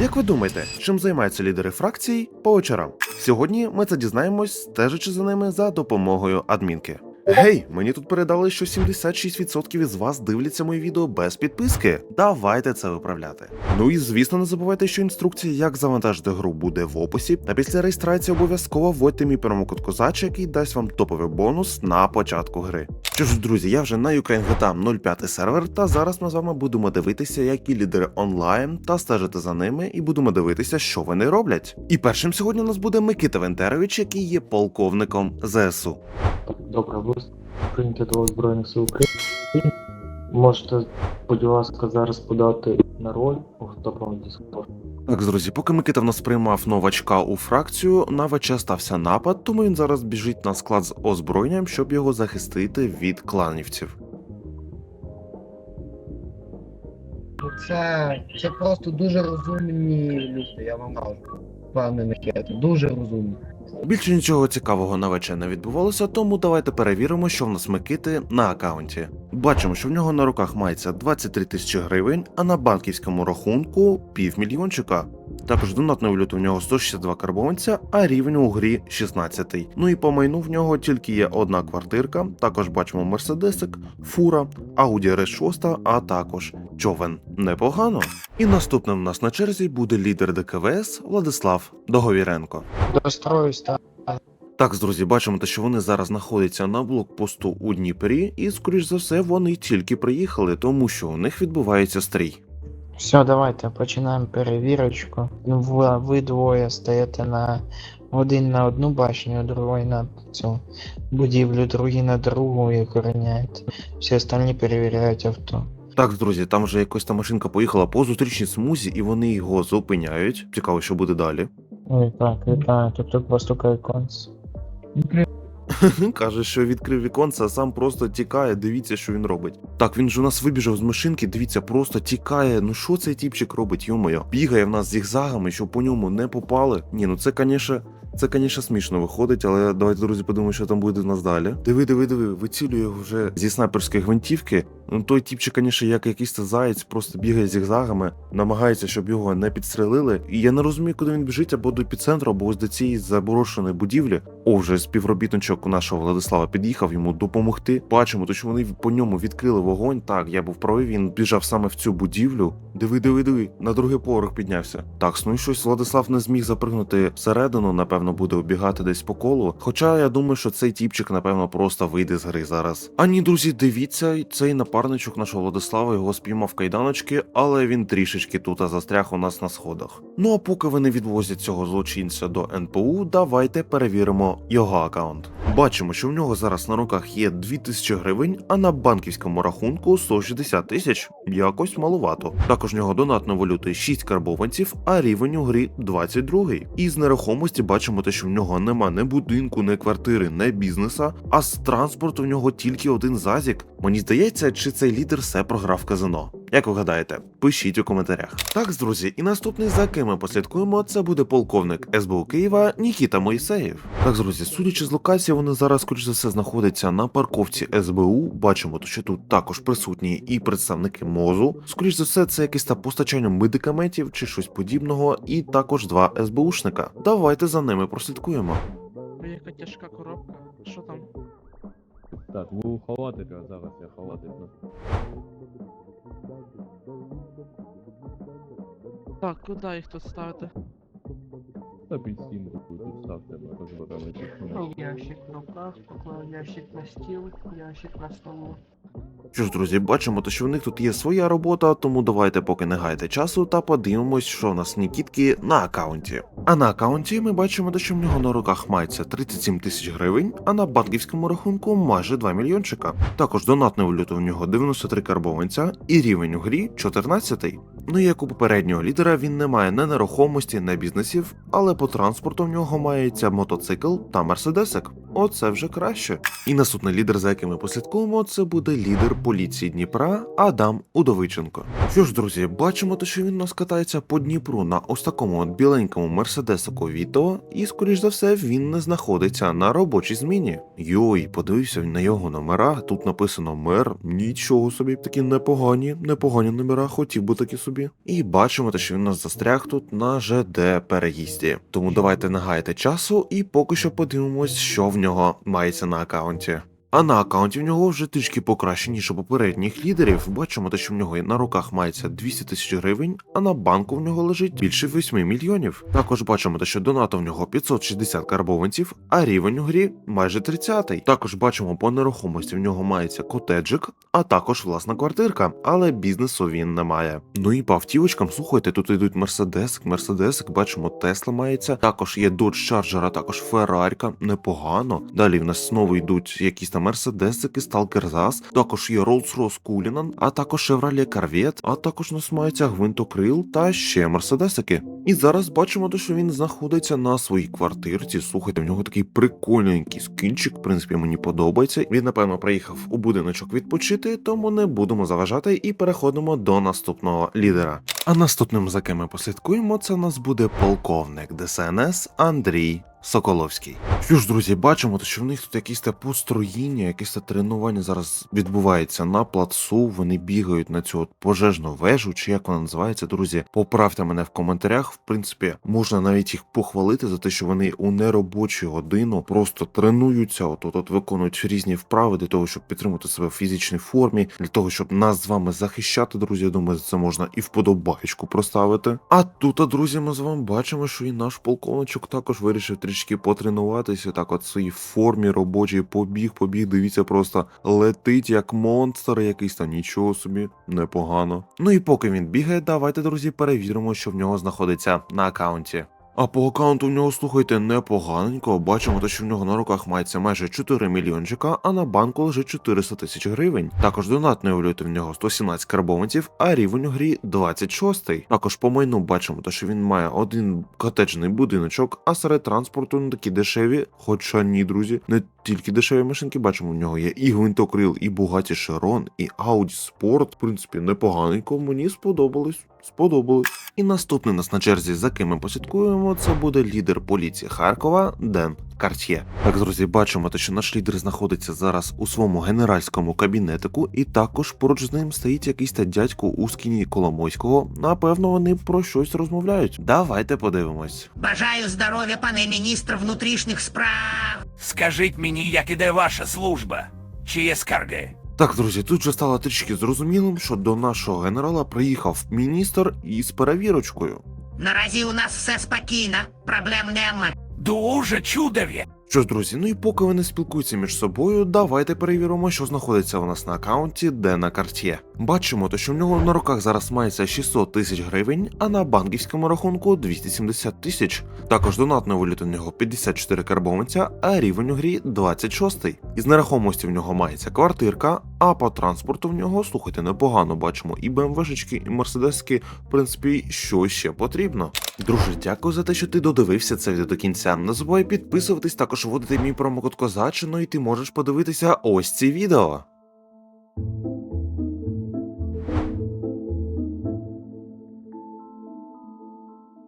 Як ви думаєте, чим займаються лідери фракцій по вечорам? Сьогодні ми це дізнаємось, стежачи за ними за допомогою адмінки. Гей, мені тут передали, що 76% із вас дивляться мої відео без підписки. Давайте це виправляти. Ну і звісно, не забувайте, що інструкція, як завантажити гру, буде в описі. Та після реєстрації обов'язково вводьте мій промокод Козач, який дасть вам топовий бонус на початку гри. Що ж, друзі, я вже на Ukraine GTA 05 сервер, та зараз ми з вами будемо дивитися, які лідери онлайн, та стежити за ними, і будемо дивитися, що вони роблять. І першим сьогодні у нас буде Микита Вентерович, який є полковником ЗСУ. Добре, ви прийняти до Збройних сил України. Можете, будь ласка, зараз подати на роль у топовому Discord. Так, друзі, поки Микита в нас приймав новачка у фракцію, на ВЧ стався напад, тому він зараз біжить на склад з озброєнням, щоб його захистити від кланівців. Ну, Це, це просто дуже розумні люди, я вам кажу. Пане Микета, дуже розумні. Більше нічого цікавого на ВЧ не відбувалося, тому давайте перевіримо, що в нас Микити на аккаунті. Бачимо, що в нього на руках мається 23 тисячі гривень, а на банківському рахунку півмільйончика. Також донатної валюти в нього 162 карбованця, а рівень у грі 16. Ну і по майну в нього тільки є одна квартирка. Також бачимо мерседесик, фура, Audi RS6, а також човен. Непогано. І наступним в нас на черзі буде лідер ДКВС Владислав Договіренко. Достроюсь так. Так, друзі, бачимо те, що вони зараз знаходяться на блокпосту у Дніпрі, і, скоріш за все, вони тільки приїхали, тому що у них відбувається стрій. Все, давайте починаємо перевірочку. Ну, ви, ви двоє стаєте на один на одну башню, другий на цю будівлю, другий на другу і охороняєте. Всі остальні перевіряють авто. Так, друзі, там вже якась та машинка поїхала по зустрічній смузі, і вони його зупиняють. Цікаво, що буде далі. Ой, так, вітаю, тут постукає конц. Каже, що відкрив віконце, а сам просто тікає. Дивіться, що він робить. Так, він ж у нас вибіжав з машинки, дивіться, просто тікає. Ну що цей тіпчик робить, йомоє? Бігає в нас зігзагами, щоб по ньому не попали. Ні, ну це, звісно, це, звісно, смішно виходить, але давайте, друзі, подумаємо, що там буде в нас далі. Диви, диви, диви, вицілює вже зі снайперської гвинтівки. Ну той тіпчик, звісно, як якийсь це заєць, просто бігає зігзагами, намагається, щоб його не підстрелили. І я не розумію, куди він біжить, або до епіцентру, або ось до цієї заборошеної будівлі. О, співробітничок у нашого Владислава під'їхав йому допомогти. Бачимо, то що вони по ньому відкрили вогонь. Так, я був правий, він біжав саме в цю будівлю. Диви, диви, диви, на другий поверх піднявся. Так, ну і щось Владислав не зміг запригнути всередину, напевно, буде обігати десь по колу. Хоча я думаю, що цей тіпчик, напевно, просто вийде з гри зараз. А ні, друзі, дивіться, цей напарничок нашого Владислава його спіймав кайданочки, але він трішечки тут застряг у нас на сходах. Ну а поки вони відвозять цього злочинця до НПУ, давайте перевіримо його аккаунт. Бачимо, що в нього зараз на руках є 2000 гривень, а на банківському рахунку 160 тисяч. Якось малувато. Також в нього донатної валюти 6 карбованців, а рівень у грі 22. І з нерухомості бачимо те, що в нього нема не будинку, не квартири, не бізнеса, а з транспорту в нього тільки один зазік. Мені здається, чи цей лідер все програв казино. Як ви гадаєте, пишіть у коментарях. Так, друзі, і наступний, за ким ми послідкуємо, це буде полковник СБУ Києва Нікіта Моїсеєв. Так, друзі, судячи з локації, вони зараз, скоріш за все, знаходяться на парковці СБУ. Бачимо, що тут також присутні і представники МОЗу. Скоріш за все, це якесь та постачання медикаментів чи щось подібного, і також два СБУшника. Давайте за ними прослідкуємо. Яка тяжка коробка. Що там? Так, ви у халатика, зараз я халатик Так, куди їх тут ставити? Та під стінку тут ставте Поклав ящик на руках, поклав ящик на стіл, ящик на столу. Що ж, друзі, бачимо, те, що в них тут є своя робота, тому давайте поки не гайте часу та подивимось, що в нас Нікітки на аккаунті. А на аккаунті ми бачимо, що в нього на руках мається 37 тисяч гривень, а на банківському рахунку майже 2 мільйончика. Також донатної валюти в нього 93 карбованця і рівень у грі 14. Ну як у попереднього лідера він не має не нерухомості, не бізнесів, але по транспорту в нього мається мотоцикл та мерседесик. Оце вже краще. І наступний лідер, за яким ми послідкуємо, це буде лідер поліції Дніпра Адам Удовиченко. Що ж, друзі, бачимо те, що він у нас катається по Дніпру на ось такому от біленькому мерседесику Віто, і скоріш за все він не знаходиться на робочій зміні. Йой, подивився на його номера. Тут написано мер. Нічого собі, такі непогані, непогані номера, хотів би такі собі. І бачимо те, що він нас застряг тут на ЖД переїзді. Тому давайте не гаяти часу і поки що подивимось, що в нього мається на аккаунті. А на аккаунті в нього вже трішки покраще, ніж у попередніх лідерів. Бачимо те, що в нього на руках мається 200 тисяч гривень, а на банку в нього лежить більше 8 мільйонів. Також бачимо те, що донату в нього 560 карбованців, а рівень у грі майже 30-й. Також бачимо по нерухомості в нього мається котеджик, а також власна квартирка, але бізнесу він не має. Ну і по автівочкам, слухайте, тут йдуть Мерседесик, Мерседесик, бачимо, Тесла мається. Також є Dodge Charger, а також Феррарка, непогано. Далі в нас знову йдуть якісь там Мерседесики, Stalker ZAS, також є Rolls-Royce Cullinan, а також Chevrolet Corvette, а також нас мається гвинтокрил та ще Мерседесики. І зараз бачимо, те, що він знаходиться на своїй квартирці. Слухайте, в нього такий прикольненький скінчик, в принципі, мені подобається. Він, напевно, приїхав у будиночок відпочити, тому не будемо заважати і переходимо до наступного лідера. А наступним, за ким ми послідкуємо, це у нас буде полковник ДСНС Андрій. Соколовський. Що ж, друзі, бачимо, що в них тут якісь та построїння, якісь та тренування зараз відбувається на плацу. Вони бігають на цю от пожежну вежу, чи як вона називається, друзі. Поправте мене в коментарях. В принципі, можна навіть їх похвалити за те, що вони у неробочу годину просто тренуються, от от, виконують різні вправи для того, щоб підтримати себе в фізичній формі, для того, щоб нас з вами захищати, друзі. Я думаю, це можна і вподобаєчку проставити. А тут, а, друзі, ми з вами бачимо, що і наш полковничок також вирішив трішки потренуватися. Так, от в своїй формі робочій побіг, побіг. Дивіться, просто летить як монстр, якийсь там нічого собі, непогано. Ну і поки він бігає, давайте, друзі, перевіримо, що в нього знаходиться на аккаунті. А по аккаунту в нього, слухайте, непоганенько. Бачимо, те, що в нього на руках мається майже 4 мільйончика, а на банку лежить 400 тисяч гривень. Також донатної валюти в нього 117 карбованців, а рівень у грі 26. Також по майну бачимо, те, що він має один котеджний будиночок, а серед транспорту не такі дешеві, хоча ні, друзі, не тільки дешеві машинки, бачимо, в нього є і гвинтокрил, і Bugatti Chiron, і Audi Sport. В принципі, непоганенько, мені сподобалось. Сподобалось. І наступний нас на черзі, за ким ми послідкуємо, це буде лідер поліції Харкова Ден Карт'є. Так, друзі, бачимо, те, що наш лідер знаходиться зараз у своєму генеральському кабінетику, і також поруч з ним стоїть якийсь та дядько у скіні Коломойського. Напевно, вони про щось розмовляють. Давайте подивимось. Бажаю здоров'я, пане міністр внутрішніх справ. Скажіть мені, як іде ваша служба? Чи є скарги? Так, друзі, тут же стало трішки зрозумілим, що до нашого генерала приїхав міністр із перевірочкою. Наразі у нас все спокійно, проблем нема. Дуже чудові. Що ж, друзі, ну і поки вони спілкуються між собою, давайте перевіримо, що знаходиться у нас на аккаунті Дена Карт'є. Бачимо, то що в нього на руках зараз мається 600 тисяч гривень, а на банківському рахунку 270 тисяч. Також донатної валюти в нього 54 карбованця, а рівень у грі 26. Із нерухомості в нього мається квартирка, а по транспорту в нього, слухайте, непогано бачимо і БМВшечки, і мерседески, в принципі, що ще потрібно. Друже, дякую за те, що ти додивився це відео до кінця. Не забувай підписуватись, також вводити мій промокод Козачину, і ти можеш подивитися ось ці відео.